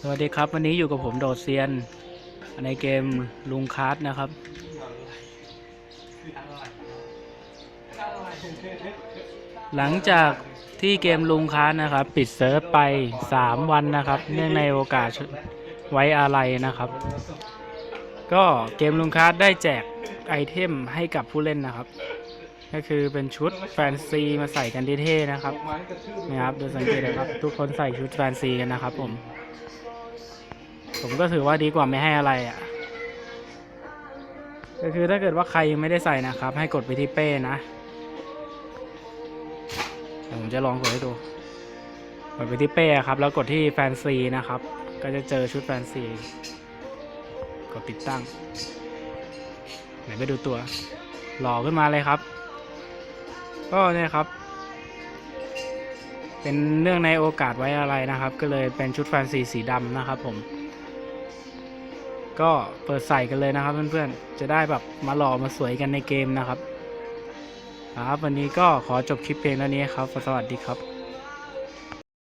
สวัสดีครับ วันนี้อยู่กับผมโดดเซียน ในเกมลุงคาร์ดนะครับ หลังจากที่เกมลุงคาร์ดนะครับ ปิดเซิร์ฟไป 3 วันนะครับ เนื่องในโอกาสไว้อาลัยนะครับ ก็เกมลุงคาร์ดได้แจกไอเทมให้กับผู้เล่นนะครับ ก็คือเป็นชุดแฟนซีมาใส่กันเท่ๆนะครับนะครับดูสังเกตนะครับ ทุกคนใส่ชุดแฟนซีกันนะครับผม ผมก็ถือว่าดีกว่าไม่ให้อะไรอะ่ะ ก็คือถ้าเกิดว่าใครยังไม่ได้ใส่นะครับ ให้กดไปที่เป้นะผมจะลองกดให้ดูกดไปที่เป้ครับ แล้วกดที่แฟนซีนะครับ ก็จะเจอชุดแฟนซี กดติดตั้ง ไหนไปดูตัว หล่อขึ้นมาเลยครับ ก็เนี่ยครับ เป็นเรื่องในโอกาสไว้อะไรนะครับ ก็เลยเป็นชุดแฟนซีสีดำนะครับผม ก็เปิดใส่กันเลยนะครับ เพื่อนๆ จะได้แบบมาหล่อมาสวยกันในเกมนะครับ ครับวันนี้ก็ขอจบคลิปเพลงเท่านี้ครับ สวัสดีครับ